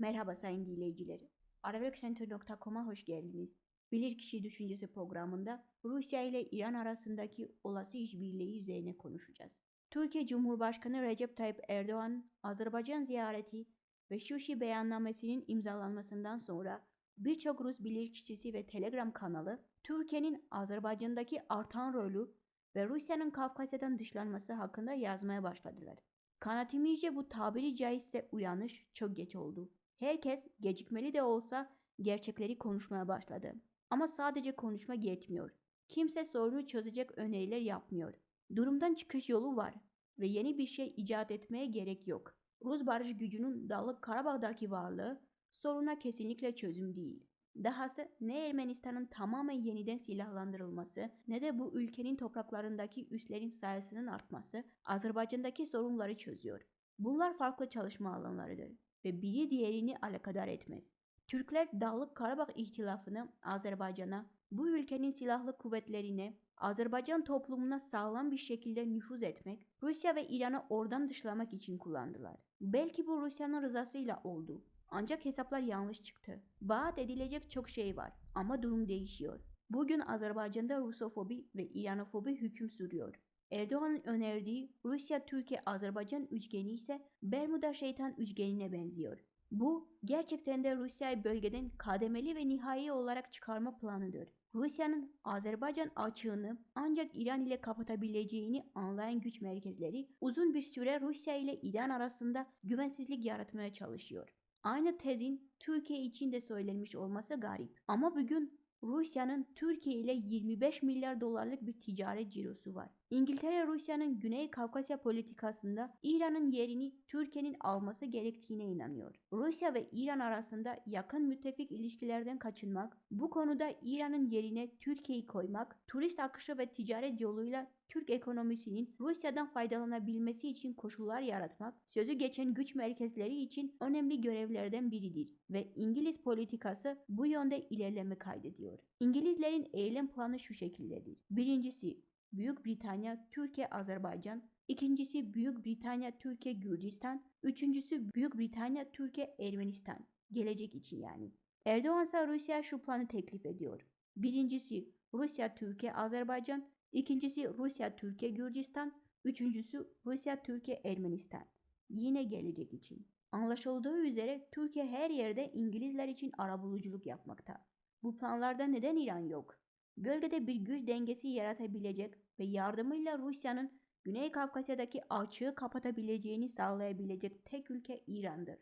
Merhaba sayın dinleyiciler. Arabeccenter.com'a hoş geldiniz. Bilirkişi Düşüncesi programında Rusya ile İran arasındaki olası işbirliği üzerine konuşacağız. Türkiye Cumhurbaşkanı Recep Tayyip Erdoğan, Azerbaycan ziyareti ve Şuşi beyannamesinin imzalanmasından sonra birçok Rus bilirkişisi ve Telegram kanalı Türkiye'nin Azerbaycan'daki artan rolü ve Rusya'nın Kafkasya'dan dışlanması hakkında yazmaya başladılar. Kanaatimizce bu tabiri caizse uyanış çok geç oldu. Herkes gecikmeli de olsa gerçekleri konuşmaya başladı. Ama sadece konuşma yetmiyor. Kimse sorunu çözecek öneriler yapmıyor. Durumdan çıkış yolu var ve yeni bir şey icat etmeye gerek yok. Rus barış gücünün Dağlık Karabağ'daki varlığı soruna kesinlikle çözüm değil. Dahası ne Ermenistan'ın tamamen yeniden silahlandırılması ne de bu ülkenin topraklarındaki üslerin sayısının artması Azerbaycan'daki sorunları çözüyor. Bunlar farklı çalışma alanlarıdır ve biri diğerini alakadar etmez. Türkler Dağlık Karabağ ihtilafını Azerbaycan'a, bu ülkenin silahlı kuvvetlerine, Azerbaycan toplumuna sağlam bir şekilde nüfuz etmek, Rusya ve İran'ı oradan dışlamak için kullandılar. Belki bu Rusya'nın rızasıyla oldu. Ancak hesaplar yanlış çıktı. Vaat edilecek çok şey var ama durum değişiyor. Bugün Azerbaycan'da Rusofobi ve İranofobi hüküm sürüyor. Erdoğan'ın önerdiği Rusya-Türkiye-Azerbaycan üçgeni ise Bermuda şeytan üçgenine benziyor. Bu gerçekten de Rusya'yı bölgeden kademeli ve nihai olarak çıkarma planıdır. Rusya'nın Azerbaycan açığını ancak İran ile kapatabileceğini anlayan güç merkezleri uzun bir süre Rusya ile İran arasında güvensizlik yaratmaya çalışıyor. Aynı tezin Türkiye için de söylenmiş olması garip. Ama bugün Rusya'nın Türkiye ile 25 milyar dolarlık bir ticaret cirosu var. İngiltere Rusya'nın Güney Kafkasya politikasında İran'ın yerini Türkiye'nin alması gerektiğine inanıyor. Rusya ve İran arasında yakın müttefik ilişkilerden kaçınmak, bu konuda İran'ın yerine Türkiye'yi koymak, turist akışı ve ticaret yoluyla Türk ekonomisinin Rusya'dan faydalanabilmesi için koşullar yaratmak, sözü geçen güç merkezleri için önemli görevlerden biridir ve İngiliz politikası bu yönde ilerleme kaydediyor. İngilizlerin eylem planı şu şekildedir. Birincisi, Büyük Britanya, Türkiye, Azerbaycan. İkincisi Büyük Britanya, Türkiye, Gürcistan. Üçüncüsü Büyük Britanya, Türkiye, Ermenistan. Gelecek için yani. Erdoğan ise Rusya şu planı teklif ediyor. Birincisi Rusya, Türkiye, Azerbaycan. İkincisi Rusya, Türkiye, Gürcistan. Üçüncüsü Rusya, Türkiye, Ermenistan. Yine gelecek için. Anlaşıldığı üzere Türkiye her yerde İngilizler için arabuluculuk yapmakta. Bu planlarda neden İran yok? Bölgede bir güç dengesi yaratabilecek ve yardımıyla Rusya'nın Güney Kafkasya'daki açığı kapatabileceğini sağlayabilecek tek ülke İran'dır.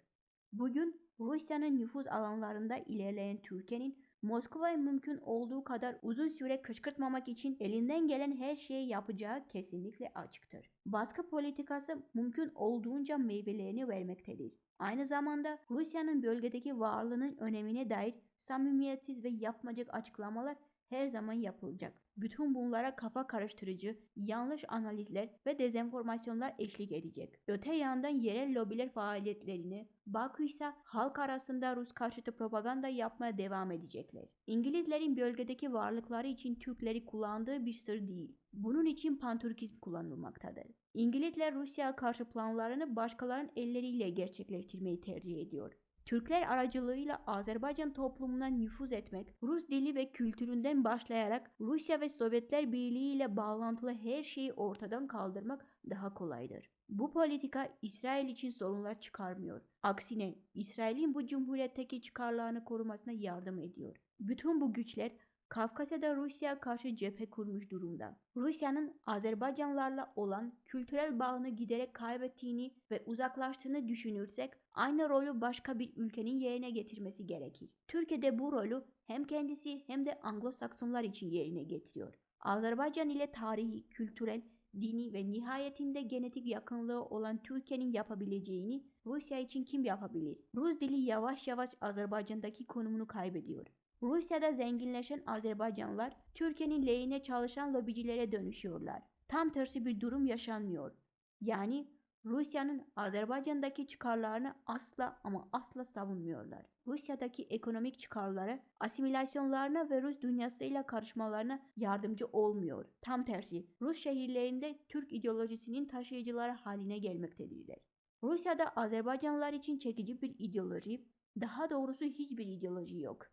Bugün Rusya'nın nüfuz alanlarında ilerleyen Türkiye'nin Moskova'yı mümkün olduğu kadar uzun süre kışkırtmamak için elinden gelen her şeyi yapacağı kesinlikle açıktır. Baskı politikası mümkün olduğunca meyvelerini vermektedir. Aynı zamanda Rusya'nın bölgedeki varlığının önemine dair samimiyetsiz ve yapmacık açıklamalar her zaman yapılacak. Bütün bunlara kafa karıştırıcı, yanlış analizler ve dezenformasyonlar eşlik edecek. Öte yandan yerel lobiler faaliyetlerini, Bakü ise halk arasında Rus karşıtı propaganda yapmaya devam edecekler. İngilizlerin bölgedeki varlıkları için Türkleri kullandığı bir sır değil. Bunun için pantürkizm kullanılmaktadır. İngilizler Rusya karşı planlarını başkalarının elleriyle gerçekleştirmeyi tercih ediyor. Türkler aracılığıyla Azerbaycan toplumuna nüfuz etmek, Rus dili ve kültüründen başlayarak Rusya ve Sovyetler Birliği ile bağlantılı her şeyi ortadan kaldırmak daha kolaydır. Bu politika İsrail için sorunlar çıkarmıyor. Aksine İsrail'in bu cumhuriyetteki çıkarlarını korumasına yardım ediyor. Bütün bu güçler Kafkasya'da Rusya karşı cephe kurmuş durumda. Rusya'nın Azerbaycanlarla olan kültürel bağını giderek kaybettiğini ve uzaklaştığını düşünürsek aynı rolü başka bir ülkenin yerine getirmesi gerekir. Türkiye'de bu rolü hem kendisi hem de Anglo-Saksonlar için yerine getiriyor. Azerbaycan ile tarihi, kültürel, dini ve nihayetinde genetik yakınlığı olan Türkiye'nin yapabileceğini Rusya için kim yapabilir? Rus dili yavaş yavaş Azerbaycan'daki konumunu kaybediyor. Rusya'da zenginleşen Azerbaycanlılar Türkiye'nin lehine çalışan lobicilere dönüşüyorlar. Tam tersi bir durum yaşanmıyor. Yani Rusya'nın Azerbaycan'daki çıkarlarını asla ama asla savunmuyorlar. Rusya'daki ekonomik çıkarları asimilasyonlarına ve Rus dünyasıyla karışmalarına yardımcı olmuyor. Tam tersi Rus şehirlerinde Türk ideolojisinin taşıyıcıları haline gelmektedirler. Rusya'da Azerbaycanlılar için çekici bir ideoloji, daha doğrusu hiçbir ideoloji yok.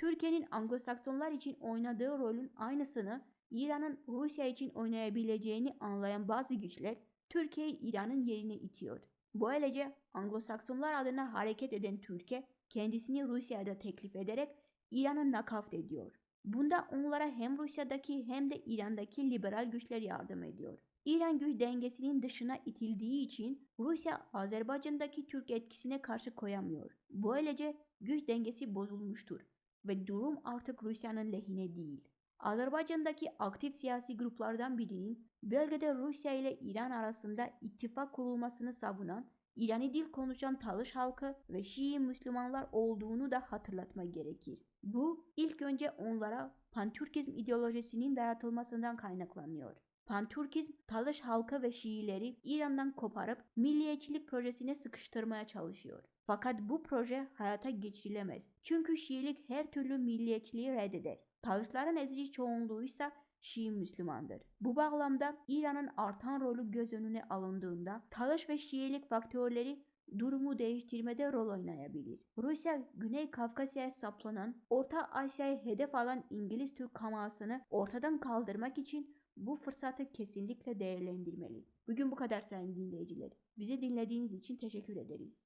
Türkiye'nin Anglo-Saksonlar için oynadığı rolün aynısını İran'ın Rusya için oynayabileceğini anlayan bazı güçler Türkiye'yi İran'ın yerine itiyor. Böylece Anglo-Saksonlar adına hareket eden Türkiye kendisini Rusya'da teklif ederek İran'ı nakavt ediyor. Bunda onlara hem Rusya'daki hem de İran'daki liberal güçler yardım ediyor. İran güç dengesinin dışına itildiği için Rusya Azerbaycan'daki Türk etkisine karşı koyamıyor. Böylece güç dengesi bozulmuştur ve durum artık Rusya'nın lehine değil. Azerbaycan'daki aktif siyasi gruplardan birinin bölgede Rusya ile İran arasında ittifak kurulmasını savunan İrani dil konuşan Talış halkı ve Şii Müslümanlar olduğunu da hatırlatma gerekir. Bu ilk önce onlara Pantürkizm ideolojisinin dayatılmasından kaynaklanıyor. Pantürkizm, Talış halkı ve Şiileri İran'dan koparıp milliyetçilik projesine sıkıştırmaya çalışıyor. Fakat bu proje hayata geçirilemez. Çünkü Şiilik her türlü milliyetçiliği reddeder. Talışların ezici çoğunluğu ise Şii Müslümandır. Bu bağlamda İran'ın artan rolü göz önüne alındığında Talış ve Şiilik faktörleri durumu değiştirmede rol oynayabilir. Rusya, Güney Kafkasya'ya saplanan, Orta Asya'yı hedef alan İngiliz Türk kamasını ortadan kaldırmak için bu fırsatı kesinlikle değerlendirmeli. Bugün bu kadar sayın dinleyiciler. Bizi dinlediğiniz için teşekkür ederiz.